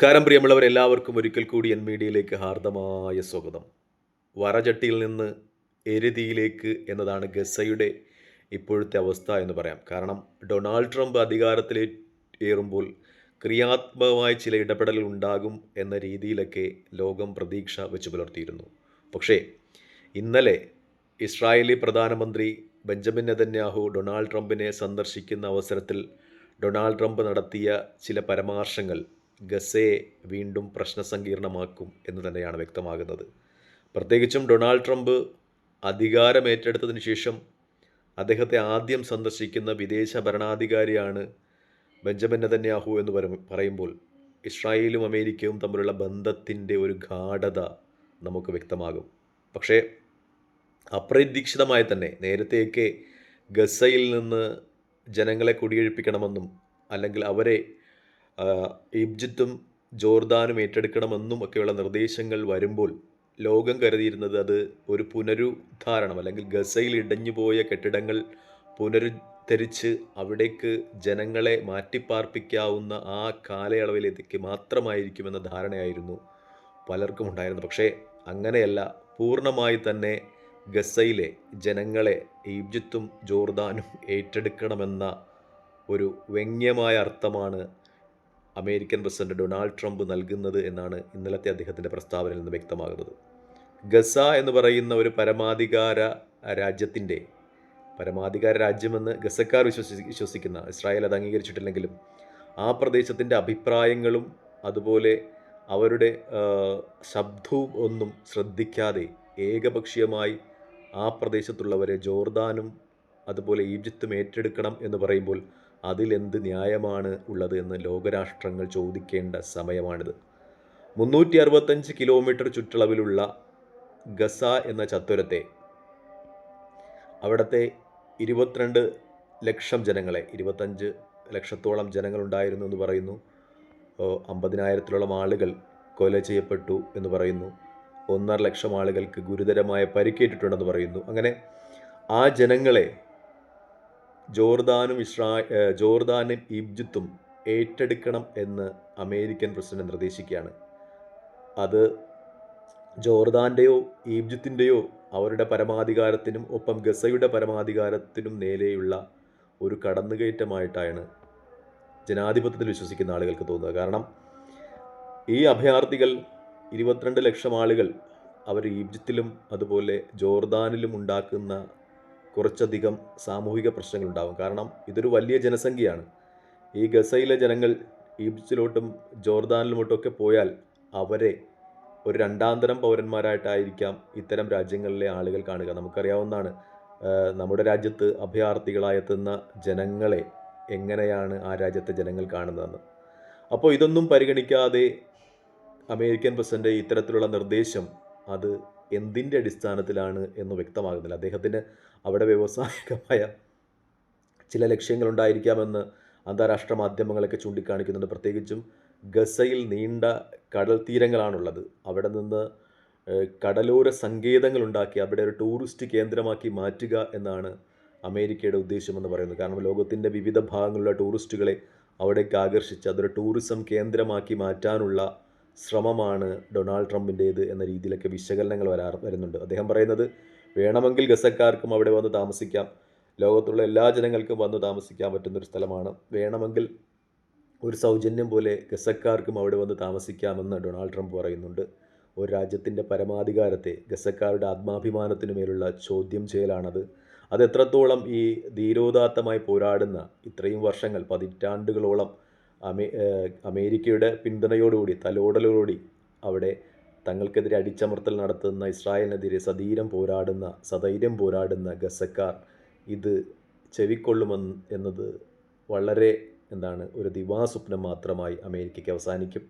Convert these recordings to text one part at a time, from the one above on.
നമസ്കാരം പ്രിയമുള്ളവർ എല്ലാവർക്കും ഒരിക്കൽ കൂടി എൻ മീഡിയയിലേക്ക് ഹാർദമായ സ്വാഗതം. വറചട്ടിയിൽ നിന്ന് എരുതിയിലേക്ക് എന്നതാണ് ഗസയുടെ ഇപ്പോഴത്തെ അവസ്ഥ എന്ന് പറയാം. കാരണം ഡൊണാൾഡ് ട്രംപ് അധികാരത്തിൽ ഏറുമ്പോൾ ക്രിയാത്മകമായ ചില ഇടപെടലുകൾ ഉണ്ടാകും എന്ന രീതിയിലൊക്കെ ലോകം പ്രതീക്ഷ വെച്ച് പുലർത്തിയിരുന്നു. പക്ഷേ ഇന്നലെ ഇസ്രായേലി പ്രധാനമന്ത്രി ബെഞ്ചമിൻ നെതന്യാഹു ഡൊണാൾഡ് ട്രംപിനെ സന്ദർശിക്കുന്ന അവസരത്തിൽ ഡൊണാൾഡ് ട്രംപ് നടത്തിയ ചില പരാമർശങ്ങൾ ഗസയെ വീണ്ടും പ്രശ്നസങ്കീർണമാക്കും എന്ന് തന്നെയാണ് വ്യക്തമാകുന്നത്. പ്രത്യേകിച്ചും ഡൊണാൾഡ് ട്രംപ് അധികാരമേറ്റെടുത്തതിന് ശേഷം അദ്ദേഹത്തെ ആദ്യം സന്ദർശിക്കുന്ന വിദേശ ഭരണാധികാരിയാണ് ബെഞ്ചമിൻ നെതന്യാഹു എന്ന് പറ- പറയുമ്പോൾ ഇസ്രായേലും അമേരിക്കയും തമ്മിലുള്ള ബന്ധത്തിന്റെ ഒരു ഗാഠത നമുക്ക് വ്യക്തമാകും. പക്ഷേ അപ്രതീക്ഷിതമായി തന്നെ നേരത്തെയൊക്കെ ഗസയിൽ നിന്ന് ജനങ്ങളെ കുടിയൊഴിപ്പിക്കണമെന്നും അല്ലെങ്കിൽ അവരെ ഈജിപ്തും ജോർദാനും ഏറ്റെടുക്കണമെന്നും ഒക്കെയുള്ള നിർദ്ദേശങ്ങൾ വരുമ്പോൾ ലോകം കരുതിയിരുന്നത് അത് ഒരു പുനരുദ്ധാരണം അല്ലെങ്കിൽ ഗസയിൽ ഇടഞ്ഞുപോയ കെട്ടിടങ്ങൾ പുനരുദ്ധരിച്ച് അവിടേക്ക് ജനങ്ങളെ മാറ്റിപ്പാർപ്പിക്കാവുന്ന ആ കാലയളവിലേക്ക് മാത്രമായിരിക്കുമെന്ന ധാരണയായിരുന്നു പലർക്കും ഉണ്ടായിരുന്നത്. പക്ഷേ അങ്ങനെയല്ല. പൂർണമായി തന്നെ ഗസയിലെ ജനങ്ങളെ ഈജിപ്തും ജോർദാനും ഏറ്റെടുക്കണമെന്ന ഒരു വ്യംഗ്യമായ അർത്ഥമാണ് അമേരിക്കൻ പ്രസിഡന്റ് ഡൊണാൾഡ് ട്രംപ് നൽകുന്നത് എന്നാണ് ഇന്നലത്തെ അദ്ദേഹത്തിന്റെ പ്രസ്താവനയിൽ നിന്ന് വ്യക്തമാകുന്നത്. ഗസ എന്ന് പറയുന്ന ഒരു പരമാധികാര രാജ്യത്തിന്റെ പരമാധികാര രാജ്യമെന്ന് ഗസക്കാർ വിശ്വസി വിശ്വസിക്കുന്ന ഇസ്രായേൽ അത് അംഗീകരിച്ചിട്ടില്ലെങ്കിലും ആ പ്രദേശത്തിന്റെ അഭിപ്രായങ്ങളും അതുപോലെ അവരുടെ ശബ്ദവും ഒന്നും ശ്രദ്ധിക്കാതെ ഏകപക്ഷീയമായി ആ പ്രദേശത്തുള്ളവരെ ജോർദാനും അതുപോലെ ഈജിപ്തും ഏറ്റെടുക്കണം എന്ന് പറയുമ്പോൾ അതിലെന്ത് ന്യായമാണ് ഉള്ളത് എന്ന് ലോകരാഷ്ട്രങ്ങൾ ചോദിക്കേണ്ട സമയമാണിത്. മുന്നൂറ്റി അറുപത്തഞ്ച് കിലോമീറ്റർ ചുറ്റളവിലുള്ള ഗസ എന്ന ചത്വരത്തെ അവിടുത്തെ ഇരുപത്തിരണ്ട് ലക്ഷം ജനങ്ങളെ ഇരുപത്തഞ്ച് ലക്ഷത്തോളം ജനങ്ങളുണ്ടായിരുന്നു എന്ന് പറയുന്നു. അമ്പതിനായിരത്തിലോളം ആളുകൾ കൊല ചെയ്യപ്പെട്ടു എന്ന് പറയുന്നു. ഒന്നര ലക്ഷം ആളുകൾക്ക് ഗുരുതരമായ പരിക്കേറ്റിട്ടുണ്ടെന്ന് പറയുന്നു. അങ്ങനെ ആ ജനങ്ങളെ ജോർദാനും ഇസ്രാ ജോർദാനും ഈജിപ്തും ഏറ്റെടുക്കണം എന്ന് അമേരിക്കൻ പ്രസിഡന്റ് നിർദ്ദേശിക്കുകയാണ്. അത് ജോർദാന്റെയോ ഈജിപ്തിന്റെയോ അവരുടെ പരമാധികാരത്തിനും ഒപ്പം ഗസയുടെ പരമാധികാരത്തിനും നേരെയുള്ള ഒരു കടന്നുകയറ്റമായിട്ടാണ് ജനാധിപത്യത്തിൽ വിശ്വസിക്കുന്ന ആളുകൾക്ക് തോന്നുന്നത് കാരണം ഈ അഭയാർത്ഥികൾ ഇരുപത്തിരണ്ട് ലക്ഷം ആളുകൾ അവർ ഈജിപ്തിലും അതുപോലെ ജോർദാനിലും ഉണ്ടാക്കുന്ന കുറച്ചധികം സാമൂഹിക പ്രശ്നങ്ങളുണ്ടാകും കാരണം ഇതൊരു വലിയ ജനസംഖ്യയാണ്. ഈ ഗസയിലെ ജനങ്ങൾ ഈജിപ്തിലോട്ടും ജോർദാനിലുമോട്ടൊക്കെ പോയാൽ അവരെ ഒരു രണ്ടാന്തരം പൗരന്മാരായിട്ടായിരിക്കാം ഇത്തരം രാജ്യങ്ങളിലെ ആളുകൾ കാണുക. നമുക്കറിയാവുന്നതാണ് നമ്മുടെ രാജ്യത്ത് അഭയാർത്ഥികളായെത്തുന്ന ജനങ്ങളെ എങ്ങനെയാണ് ആ രാജ്യത്തെ ജനങ്ങൾ കാണുന്നതെന്ന്. അപ്പോൾ ഇതൊന്നും പരിഗണിക്കാതെ അമേരിക്കൻ പ്രസിഡന്റ് ഇത്തരത്തിലുള്ള നിർദ്ദേശം അത് എന്തിന്റെ അടിസ്ഥാനത്തിലാണ് എന്ന് വ്യക്തമാകുന്നില്ല. അദ്ദേഹത്തിന് അവിടെ വ്യവസായികമായ ചില ലക്ഷ്യങ്ങളുണ്ടായിരിക്കാമെന്ന് അന്താരാഷ്ട്ര മാധ്യമങ്ങളൊക്കെ ചൂണ്ടിക്കാണിക്കുന്നുണ്ട്. പ്രത്യേകിച്ചും ഗസയിൽ നീണ്ട കടൽ തീരങ്ങളാണുള്ളത്. അവിടെ നിന്ന് കടലോര സങ്കേതങ്ങൾ ഉണ്ടാക്കി അവിടെ ഒരു ടൂറിസ്റ്റ് കേന്ദ്രമാക്കി മാറ്റുക എന്നാണ് അമേരിക്കയുടെ ഉദ്ദേശമെന്ന് പറയുന്നത്. കാരണം ലോകത്തിന്റെ വിവിധ ഭാഗങ്ങളിലുള്ള ടൂറിസ്റ്റുകളെ അവിടേക്ക് ആകർഷിച്ച് അതൊരു ടൂറിസം കേന്ദ്രമാക്കി മാറ്റാനുള്ള ശ്രമമാണ് ഡൊണാൾഡ് ട്രംപിന്റേത് എന്ന രീതിയിലൊക്കെ വിശകലനങ്ങൾ വരാ വരുന്നുണ്ട്. അദ്ദേഹം പറയുന്നത് വേണമെങ്കിൽ ഗസക്കാർക്കും അവിടെ വന്ന് താമസിക്കാം. ലോകത്തുള്ള എല്ലാ ജനങ്ങൾക്കും വന്ന് താമസിക്കാൻ പറ്റുന്നൊരു സ്ഥലമാണ്. വേണമെങ്കിൽ ഒരു സൗജന്യം പോലെ ഗസക്കാർക്കും അവിടെ വന്ന് താമസിക്കാമെന്ന് ഡൊണാൾഡ് ട്രംപ് പറയുന്നുണ്ട്. ഒരു രാജ്യത്തിന്റെ പരമാധികാരത്തെ ഗസക്കാരുടെ ആത്മാഭിമാനത്തിനു മേലുള്ള ചോദ്യം ചെയ്യലാണത്. അത് എത്രത്തോളം ഈ ധീരോദാത്തമായി പോരാടുന്ന ഇത്രയും വർഷങ്ങൾ പതിറ്റാണ്ടുകളോളം അമേ അമേരിക്കയുടെ പിന്തുണയോടുകൂടി തലോടലോടുകൂടി അവിടെ തങ്ങൾക്കെതിരെ അടിച്ചമർത്തൽ നടത്തുന്ന ഇസ്രായേലിനെതിരെ സധീരം പോരാടുന്ന സധൈര്യം പോരാടുന്ന ഗസക്കാർ ഇത് ചെവിക്കൊള്ളുമെന്ന് എന്നത് വളരെ എന്താണ് ഒരു ദിവാസ്വപ്നം മാത്രമായി അമേരിക്കയ്ക്ക് അവസാനിക്കും.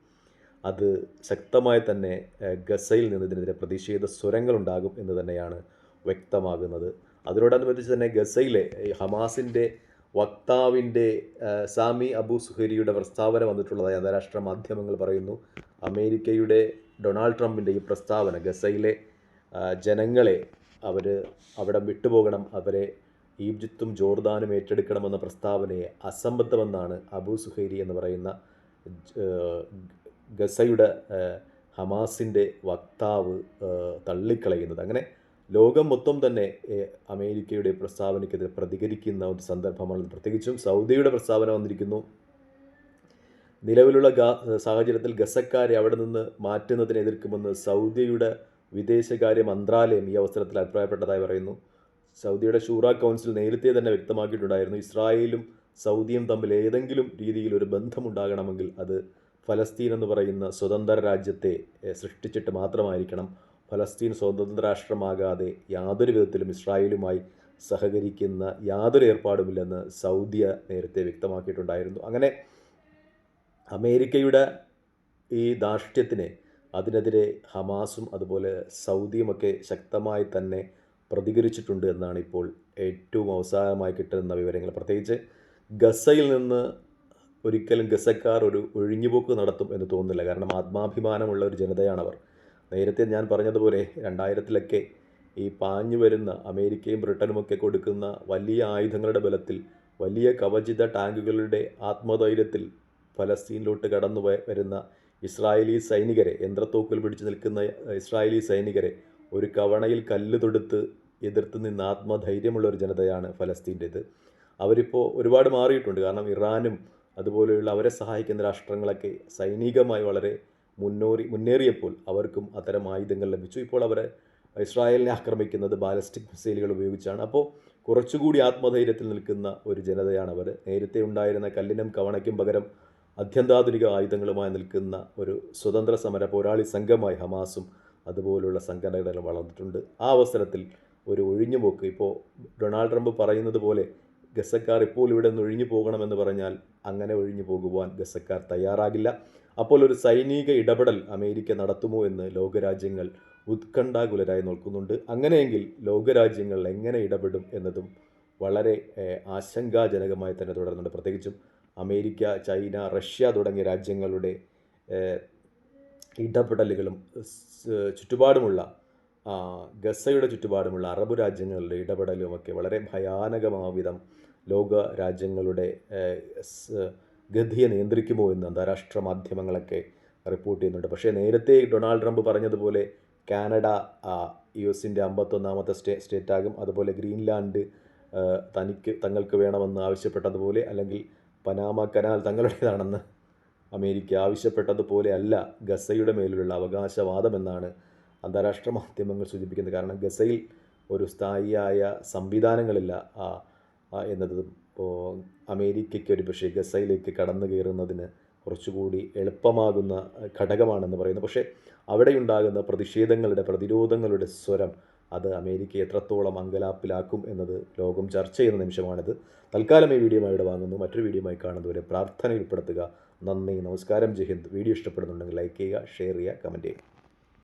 അത് ശക്തമായി തന്നെ ഗസയിൽ നിന്ന് ഇതിനെതിരെ പ്രതിഷേധ സ്വരങ്ങളുണ്ടാകും എന്ന് തന്നെയാണ് വ്യക്തമാകുന്നത്. അതിനോടനുബന്ധിച്ച് തന്നെ ഗസയിലെ ഹമാസിന്റെ വക്താവിന്റെ സാമി അബു സുഹരിയുടെ പ്രസ്താവന വന്നിട്ടുള്ളതായി അന്താരാഷ്ട്ര മാധ്യമങ്ങൾ പറയുന്നു. അമേരിക്കയുടെ ഡൊണാൾഡ് ട്രംപിന്റെ ഈ പ്രസ്താവന ഗസയിലെ ജനങ്ങളെ അവർ അവിടെ വിട്ടുപോകണം അവരെ ഈജിപ്തും ജോർദാനും ഏറ്റെടുക്കണമെന്ന പ്രസ്താവനയെ അസംബദ്ധമെന്നാണ് അബു സുഹൈരി എന്ന് പറയുന്ന ഗസയുടെ ഹമാസിന്റെ വക്താവ് തള്ളിക്കളയുന്നത്. അങ്ങനെ ലോകം മൊത്തം തന്നെ അമേരിക്കയുടെ പ്രസ്താവനയ്ക്കെതിരെ പ്രതികരിക്കുന്ന ഒരു സന്ദർഭമാണ് പ്രത്യേകിച്ചും സൗദിയുടെ പ്രസ്താവന വന്നിരിക്കുന്നു. നിലവിലുള്ള ഗാ സാഹചര്യത്തിൽ ഗസക്കാരെ അവിടെ നിന്ന് മാറ്റുന്നതിനെ എതിർക്കുമെന്ന് സൗദിയുടെ വിദേശകാര്യ മന്ത്രാലയം ഈ അവസരത്തിൽ അഭിപ്രായപ്പെട്ടതായി പറയുന്നു. സൗദിയുടെ ഷൂറ കൗൺസിൽ നേരത്തെ തന്നെ വ്യക്തമാക്കിയിട്ടുണ്ടായിരുന്നു ഇസ്രായേലും സൗദിയും തമ്മിൽ ഏതെങ്കിലും രീതിയിൽ ഒരു ബന്ധമുണ്ടാകണമെങ്കിൽ അത് ഫലസ്തീൻ എന്ന് പറയുന്ന സ്വതന്ത്ര രാജ്യത്തെ സൃഷ്ടിച്ചിട്ട് മാത്രമായിരിക്കണം. ഫലസ്തീൻ സ്വതന്ത്ര രാഷ്ട്രമാകാതെ യാതൊരു വിധത്തിലും ഇസ്രായേലുമായി സഹകരിക്കുന്ന യാതൊരു ഏർപ്പാടുമില്ലെന്ന് സൗദിയ നേരത്തെ വ്യക്തമാക്കിയിട്ടുണ്ടായിരുന്നു. അങ്ങനെ അമേരിക്കയുടെ ഈ ധാർഷ്ട്യത്തിന് അതിനെതിരെ ഹമാസും അതുപോലെ സൗദിയുമൊക്കെ ശക്തമായി തന്നെ പ്രതികരിച്ചിട്ടുണ്ട് എന്നാണ് ഇപ്പോൾ ഏറ്റവും അവസാനമായി കിട്ടുന്ന വിവരങ്ങൾ. പ്രത്യേകിച്ച് ഗസയിൽ നിന്ന് ഒരിക്കലും ഗസക്കാർ ഒരു ഒഴിഞ്ഞുപോക്ക് നടത്തും എന്ന് തോന്നുന്നില്ല. കാരണം ആത്മാഭിമാനമുള്ള ഒരു ജനതയാണ് അവർ നേരത്തെ ഞാൻ പറഞ്ഞതുപോലെ രണ്ടായിരത്തിലൊക്കെ ഈ പാഞ്ഞു വരുന്ന അമേരിക്കയും ബ്രിട്ടനുമൊക്കെ കൊടുക്കുന്ന വലിയ ആയുധങ്ങളുടെ ബലത്തിൽ വലിയ കവചിത ടാങ്കുകളുടെ ആത്മധൈര്യത്തിൽ ഫലസ്തീനിലോട്ട് കടന്നു വരുന്ന ഇസ്രായേലി സൈനികരെ യന്ത്രത്തോക്കിൽ പിടിച്ചു നിൽക്കുന്ന ഇസ്രായേലി സൈനികരെ ഒരു കവണയിൽ കല്ല് തൊടുത്ത് എതിർത്ത് നിന്ന് ആത്മധൈര്യമുള്ള ഒരു ജനതയാണ് ഫലസ്തീന്റേത്. അവരിപ്പോൾ ഒരുപാട് മാറിയിട്ടുണ്ട്. കാരണം ഇറാനും അതുപോലെയുള്ള അവരെ സഹായിക്കുന്ന രാഷ്ട്രങ്ങളൊക്കെ സൈനികമായി വളരെ മുന്നോറി മുന്നേറിയപ്പോൾ അവർക്കും അത്തരം ആയുധങ്ങൾ ലഭിച്ചു. ഇപ്പോൾ അവർ ഇസ്രായേലിനെ ആക്രമിക്കുന്നത് ബാലസ്റ്റിക് മിസൈലുകൾ ഉപയോഗിച്ചാണ്. അപ്പോൾ കുറച്ചുകൂടി ആത്മധൈര്യത്തിൽ നിൽക്കുന്ന ഒരു ജനതയാണ് അവർ. നേരത്തെ ഉണ്ടായിരുന്ന കല്ലിനും കവണയ്ക്കും പകരം അത്യന്താധുനിക ആയുധങ്ങളുമായി നിൽക്കുന്ന ഒരു സ്വതന്ത്ര സമര പോരാളി സംഘമായി ഹമാസും അതുപോലുള്ള സംഘടനകൾ വളർന്നിട്ടുണ്ട്. ആ അവസരത്തിൽ ഒരു ഒഴിഞ്ഞുപോക്ക്. ഇപ്പോൾ ഡൊണാൾഡ് ട്രംപ് പറയുന്നത് പോലെ ഗസക്കാർ ഇപ്പോൾ ഇവിടെ നിന്ന് ഒഴിഞ്ഞു പോകണമെന്ന് പറഞ്ഞാൽ അങ്ങനെ ഒഴിഞ്ഞു പോകുവാൻ ഗസക്കാർ തയ്യാറാകില്ല. അപ്പോൾ ഒരു സൈനിക ഇടപെടൽ അമേരിക്ക നടത്തുമോ എന്ന് ലോകരാജ്യങ്ങൾ ഉത്കണ്ഠാകുലരായി നോക്കുന്നുണ്ട്. അങ്ങനെയെങ്കിൽ ലോകരാജ്യങ്ങൾ എങ്ങനെ ഇടപെടും എന്നതും വളരെ ആശങ്കാജനകമായി തന്നെ തുടരുന്നുണ്ട്. പ്രത്യേകിച്ചും അമേരിക്ക ചൈന റഷ്യ തുടങ്ങിയ രാജ്യങ്ങളുടെ ഇടപെടലുകളും ചുറ്റുപാടുമുള്ള ഗസയുടെ ചുറ്റുപാടുമുള്ള അറബ് രാജ്യങ്ങളുടെ ഇടപെടലുമൊക്കെ വളരെ ഭയാനകമാവിധം ലോക രാജ്യങ്ങളുടെ ഗതിയെ നിയന്ത്രിക്കുമോ എന്ന് അന്താരാഷ്ട്ര മാധ്യമങ്ങളൊക്കെ റിപ്പോർട്ട് ചെയ്യുന്നുണ്ട്. പക്ഷേ നേരത്തെ ഡൊണാൾഡ് ട്രംപ് പറഞ്ഞതുപോലെ കാനഡ യു എസിന്റെ അമ്പത്തൊന്നാമത്തെ സ്റ്റേ സ്റ്റേറ്റാകും. അതുപോലെ ഗ്രീൻലാൻഡ് തനിക്ക് തങ്ങൾക്ക് വേണമെന്ന് ആവശ്യപ്പെട്ടതുപോലെ അല്ലെങ്കിൽ പനാമ കനാൽ തങ്ങളുടേതാണെന്ന് അമേരിക്ക ആവശ്യപ്പെട്ടതുപോലെ അല്ല ഗസയുടെ മേലുള്ള അവകാശവാദമെന്നാണ് അന്താരാഷ്ട്ര മാധ്യമങ്ങൾ സൂചിപ്പിക്കുന്നത്. കാരണം ഗസയിൽ ഒരു സ്ഥായിയായ സംവിധാനങ്ങളില്ല എന്നതും. ഇപ്പോൾ അമേരിക്കയ്ക്ക് ഒരു പക്ഷേ ഗസയിലേക്ക് കടന്നു കയറുന്നതിന് കുറച്ചുകൂടി എളുപ്പമാകുന്ന ഘടകമാണെന്ന് പറയുന്നു. പക്ഷേ അവിടെയുണ്ടാകുന്ന പ്രതിഷേധങ്ങളുടെ പ്രതിരോധങ്ങളുടെ സ്വരം അത് അമേരിക്ക എത്രത്തോളം അങ്കലാപ്പിലാക്കും എന്നത് ലോകം ചർച്ച ചെയ്യുന്ന നിമിഷമാണിത്. തൽക്കാലം ഈ വീഡിയോ ഇവിടെ വാങ്ങുന്നു. മറ്റൊരു വീഡിയോയുമായി കാണുന്നതുവരെ പ്രാർത്ഥനയിൽ ഉൾപ്പെടുത്തുക. നന്ദി നമസ്കാരം. ജയ് ഹിന്ദ്. വീഡിയോ ഇഷ്ടപ്പെടുന്നുണ്ടെങ്കിൽ ലൈക്ക് ചെയ്യുക ഷെയർ ചെയ്യുക കമന്റ് ചെയ്യുക.